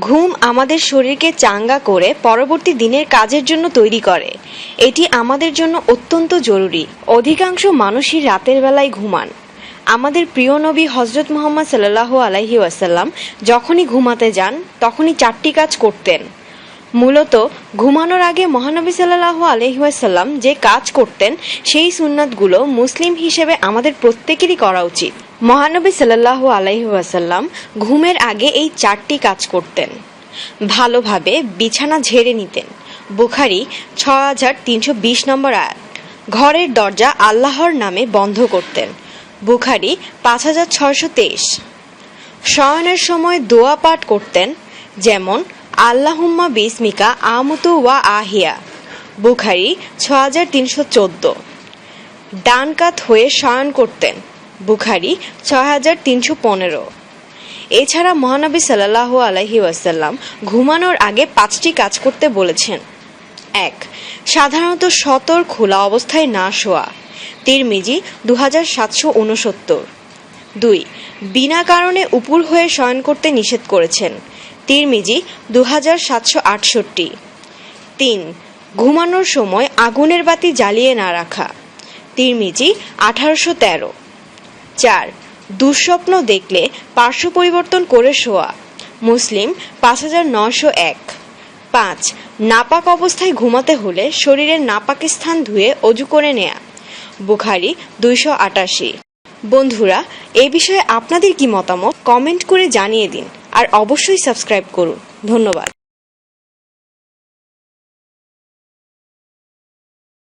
ঘুম আমাদের শরীরকে চাঙ্গা করে পরবর্তী দিনের কাজের জন্য তৈরি করে। এটি আমাদের জন্য অত্যন্ত জরুরি। অধিকাংশ মানুষই রাতের বেলায় ঘুমান। আমাদের প্রিয় নবী হজরত মোহাম্মদ সাল্লাহ আলাইহি ওয়াসাল্লাম যখনই ঘুমাতে যান, তখনই চারটি কাজ করতেন। মূলত ঘুমানোর আগে মহানবী সাল্লাহ আলহিহাসাল্লাম যে কাজ করতেন, সেই সুন্নাতগুলো মুসলিম হিসেবে আমাদের প্রত্যেকেরই করা উচিত। মহানবী সাল্লাহ আলহিহাসাল্লাম ঘুমের আগে এই চারটি কাজ করতেন। ভালোভাবে বিছানা ঝেড়ে নিতেন। বুখারি ছ হাজার তিনশো বিশ নম্বর আয়াত। ঘরের দরজা আল্লাহর নামে বন্ধ করতেন। বুখারি পাঁচ হাজার ছয়শো তেইশ। শয়নের সময় দোয়া পাঠ করতেন, যেমন আল্লাহুম্মা বিসমিকা আমতু ওয়া আহিয়া। বুখারি ছ হাজার তিনশো চোদ্দ। ডান কাত হয়ে শয়ন করতেন। বুখারি ছ হাজার তিনশো পনেরো। এছাড়া মহানবী সাল্লাহ আলহি ওয়াসাল্লাম ঘুমানোর আগে পাঁচটি কাজ করতে বলেছেন। এক, সাধারণত সতর খোলা অবস্থায় না শোয়া। তিরমিজি দু হাজার সাতশো উনসত্তর। দুই, বিনা কারণে উপুর হয়ে শয়ন করতে নিষেধ করেছেন। তিরমিজি দু হাজার সাতশো আটষট্টি। তিন, ঘুমানোর সময় আগুনের বাতি জ্বালিয়ে না রাখা। তিরমিজি আঠারোশো তেরো। চার, দুঃস্বপ্ন দেখলে পার্শ্ব পরিবর্তন করে শোয়া। মুসলিম পাঁচ হাজার নশো এক। পাঁচ, নাপাক অবস্থায় ঘুমাতে হলে শরীরের নাপাক স্থান ধুয়ে অজু করে নেয়া। বুখারি দুইশো আটাশি। বন্ধুরা, এ বিষয়ে আপনাদের কি মতামত? কমেন্ট করে জানিয়ে দিন। আর অবশ্যই সাবস্ক্রাইব করুন। ধন্যবাদ।